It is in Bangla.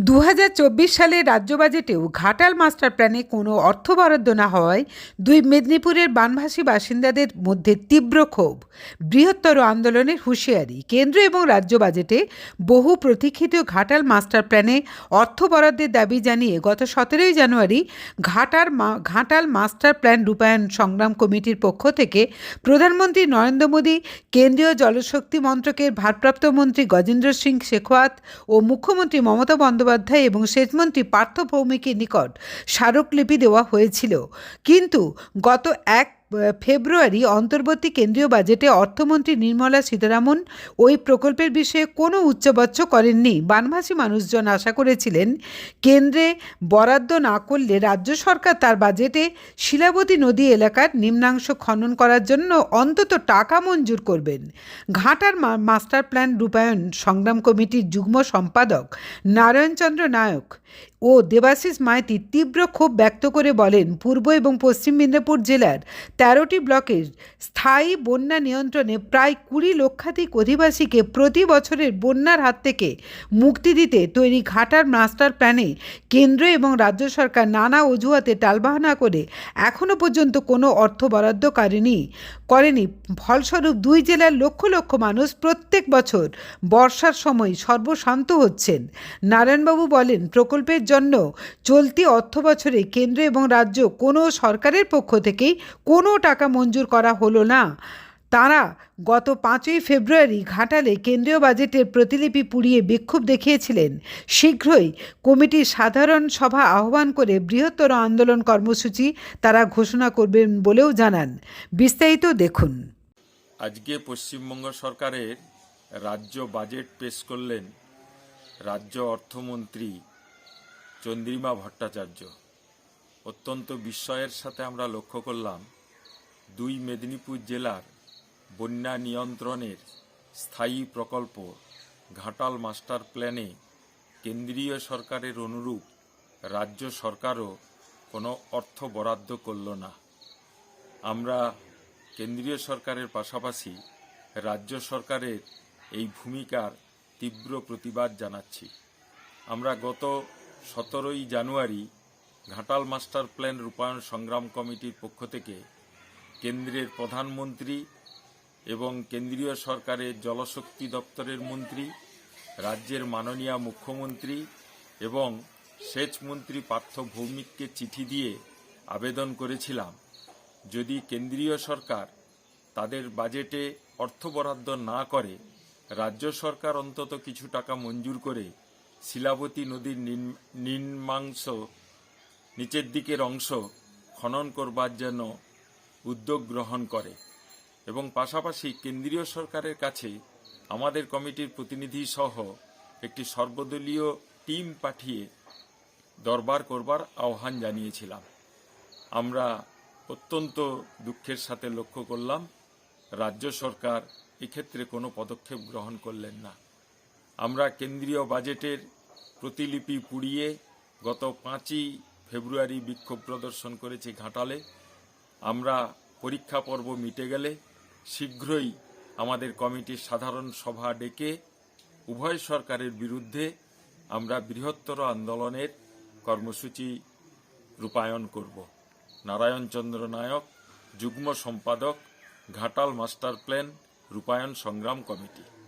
দু সালে রাজ্য বাজেটেও ঘাটাল মাস্টার প্ল্যানে কোনো অর্থ বরাদ্দ না হওয়ায় দুই মেদিনীপুরের বানভাসী বাসিন্দাদের মধ্যে তীব্র ক্ষোভ। বৃহত্তর আন্দোলনের হুঁশিয়ারি। কেন্দ্র এবং রাজ্য বাজেটে বহু প্রতীক্ষিত ঘাটাল মাস্টার প্ল্যানে অর্থ বরাদ্দের দাবি জানিয়ে গত সতেরোই জানুয়ারি ঘাটার ঘাটাল মাস্টার প্ল্যান রূপায়ণ সংগ্রাম কমিটির পক্ষ থেকে প্রধানমন্ত্রী নরেন্দ্র মোদী, কেন্দ্রীয় জলশক্তি মন্ত্রকের ভারপ্রাপ্ত মন্ত্রী গজেন্দ্র সিং শেখাওয়াত ও মুখ্যমন্ত্রী মমতা বন্দ্যোপাধ্যায় এবং সেচমন্ত্রী পার্থ ভৌমিকের নিকট স্মারকলিপি দেওয়া হয়েছিল। কিন্তু গত এক ফেব্রুয়ারি অন্তর্বর্তী কেন্দ্রীয় বাজেটে অর্থমন্ত্রী নির্মলা সীতারামন ওই প্রকল্পের বিষয়ে কোনো উচ্চবাচ্য করেননি। বানভাসী মানুষজন আশা করেছিলেন কেন্দ্রে বরাদ্দ না করলে রাজ্য সরকার তার বাজেটে শিলাবতী নদী এলাকার নিম্নাংশ খনন করার জন্য অন্তত টাকা মঞ্জুর করবেন। ঘাটার মাস্টার প্ল্যান রূপায়ণ সংগ্রাম কমিটির যুগ্ম সম্পাদক নারায়ণচন্দ্র নায়ক ও দেবাশিস মাইতি তীব্র ক্ষোভ ব্যক্ত করে বলেন, পূর্ব এবং পশ্চিম মেদিনীপুর জেলার তেরোটি ব্লকের স্থায়ী বন্যা নিয়ন্ত্রণে প্রায় কুড়ি লক্ষাধিক অধিবাসীকে প্রতি বছরের বন্যার হাত থেকে মুক্তি দিতে তৈরি ঘাটার মাস্টার প্ল্যানে কেন্দ্র এবং রাজ্য সরকার নানা অজুহাতে টালবাহানা করে এখনও পর্যন্ত কোনো অর্থ বরাদ্দ করেনি করেনি। ফলস্বরূপ দুই জেলার লক্ষ লক্ষ মানুষ প্রত্যেক বছর বর্ষার সময় সর্বশান্ত হচ্ছেন। নারায়ণবাবু বলেন, প্রকল্পের জন্য চলতি অর্থ বছরে কেন্দ্র এবং রাজ্য কোনো সরকারের পক্ষ থেকেই কোনো টাকা মঞ্জুর করা হলো না। তারা গত পাঁচই ফেব্রুয়ারি ঘাটালে কেন্দ্রীয় বাজেটের প্রতিলিপি পুড়িয়ে বিক্ষোভ দেখিয়েছিলেন। শীঘ্রই কমিটির সাধারণ সভা আহ্বান করে বৃহত্তর আন্দোলন কর্মসূচি তারা ঘোষণা করবেন বলেও জানান। বিস্তারিত দেখুন। আজকে পশ্চিমবঙ্গ সরকারের রাজ্য বাজেট পেশ করলেন রাজ্য অর্থমন্ত্রী চন্দ্রিমা ভট্টাচার্য। অত্যন্ত বিস্ময়ের সাথে আমরা লক্ষ্য করলাম দুই মেদিনীপুর জেলার বন্যা নিয়ন্ত্রণের স্থায়ী প্রকল্প ঘাটাল মাস্টার প্ল্যানে কেন্দ্রীয় সরকারের অনুরূপ রাজ্য সরকারও কোনো অর্থ বরাদ্দ করল না। আমরা কেন্দ্রীয় সরকারের পাশাপাশি রাজ্য সরকারের এই ভূমিকার তীব্র প্রতিবাদ জানাচ্ছি। আমরা গত সতেরোই জানুয়ারি ঘাটাল মাস্টার প্ল্যান রূপায়ণ সংগ্রাম কমিটির পক্ষ থেকে কেন্দ্রের প্রধানমন্ত্রী এবং কেন্দ্রীয় সরকারের জলশক্তি দপ্তরের মন্ত্রী, রাজ্যের মাননীয় মুখ্যমন্ত্রী এবং সেচ মন্ত্রী পার্থ ভৌমিককে চিঠি দিয়ে আবেদন করেছিলাম। যদি কেন্দ্রীয় সরকার তাদের বাজেটে অর্থ বরাদ্দ না করে, রাজ্য সরকার অন্তত কিছু টাকা মঞ্জুর করে শিলাবতী নদীর নিম- নিম্নাংশ, নিচের দিকের অংশ খনন করবার জন্য উদ্যোগ গ্রহণ করে এবং পাশাপাশি কেন্দ্রীয় সরকারের কাছে আমাদের কমিটির প্রতিনিধি সহ একটি সর্বদলীয় টিম পাঠিয়ে দরবার করবার আহ্বান জানিয়েছিলাম। আমরা অত্যন্ত দুঃখের সাথে লক্ষ্য করলাম, রাজ্য সরকার এক্ষেত্রে কোনো পদক্ষেপ গ্রহণ করলেন না। আমরা কেন্দ্রীয় বাজেটের প্রতিলিপি পুড়িয়ে গত পাঁচই ফেব্রুয়ারি বিক্ষোভ প্রদর্শন করেছি ঘাটালে। আমরা পরীক্ষা পর্ব মিটে গেলে শীঘ্রই আমাদের কমিটির সাধারণ সভা ডেকে উভয় সরকারের বিরুদ্ধে আমরা বৃহত্তর আন্দোলনের কর্মসূচি রূপায়ণ করব। নারায়ণচন্দ্র নায়ক, যুগ্ম সম্পাদক, ঘাটাল মাস্টার প্ল্যান, রূপায়ণ সংগ্রাম কমিটি।